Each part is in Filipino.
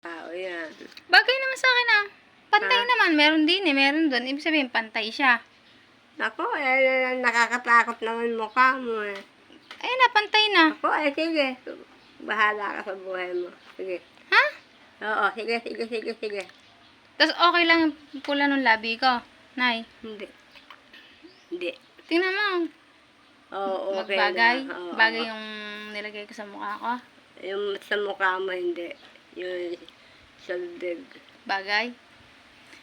Tao yan. Bagay naman sa akin ah. Pantay Ha? naman. Meron din eh. Meron doon. Ibig sabihin, pantay siya. Ako, eh, nakakatakot naman mukha mo eh. Ayun na, pantay na. Ako, eh, sige. Bahala ka sa buhay mo. Sige. Ha? Oo, sige, sige, sige, sige. Tapos okay lang yung pula ng labi ko. Nay, Hindi. Hindi. tingnan mo. Oo, okay Magbagay. na. Oo, Bagay yung nilagay ko sa mukha ko. Yung sa mukha mo, hindi. Yung sa bibig. Bagay.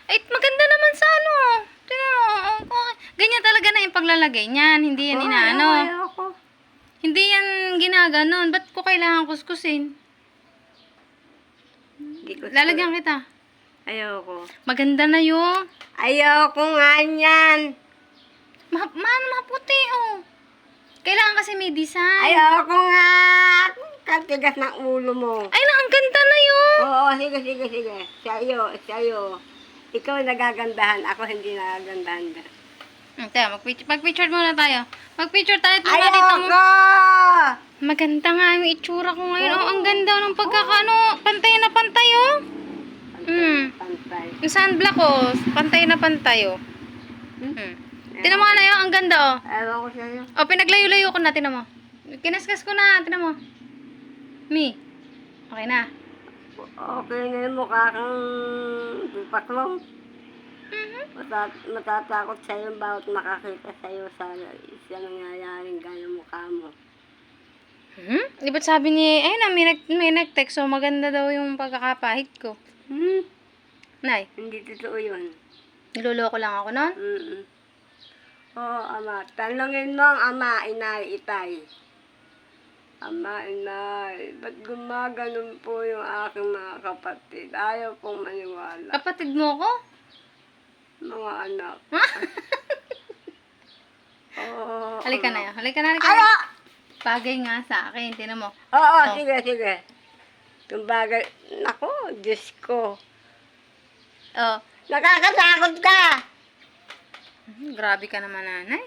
Ay, maganda naman sa ano. Tingnan mo. oh, okay. Ganyan talaga na yung paglalagay niyan. Hindi yan inaano. ayoko. Hindi yan ginaganon. Ba't ko kailangan kuskusin? Lalagyan kita. Ayoko. Maganda na yung... Ayoko nga yan. Ma man, maputi, oh. Kailangan kasi may design. Ayoko nga. Katigas ng ulo mo. Ay, na, ang ganda na yun. Oo, sige, sige, sige. Sa'yo, sa'yo. Ikaw nagagandahan. Ako hindi nagagandahan. Hmm, teka, mag-picture, mag-picture muna tayo. Mag-picture tayo. Ito nakita mo. Ayoko! Maganda nga yung itsura ko ngayon. Oh, ang ganda ng pagkakano. Pantay na pantay, oh. Hmm. Pantay. Yung sunblock, oh. Pantay na pantay, oh. Hmm. Tinan mo nga na yun. Ang ganda, oh. Ewan ko sa'yo. Oh, pinaglayo-layo ko na. Tinan mo. Kinaskas ko na. Tinan mo. Mi. Okay na. Okay na yung mukha kang paklong. Mhm. Matat matatakot sa'yo bawat makakita sa'yo sa sa nangyayaring gano'ng mukha mo. Hmm? Di ba't sabi ni, ayun na, may, nag- may nag-text, so maganda daw yung pagkakapahit ko. Hmm? Nay, Hindi totoo yun. niloloko lang ako nun. Mm Oo, ama. Tanungin mo ang ama, inay, itay. Ama, inay, ba't gumaganon po yung aking mga kapatid? Ayaw pong maniwala. Kapatid mo ko? Mga anak. Ha? Oo. halika na yun. Halika na, halika na. Bagay nga sa akin. Tinan mo. Oo, Oh. sige, sige. Yung bagay, nako, Diyos ko. Oh, Nakakatakot ka! hmm, grabe ka naman, nanay.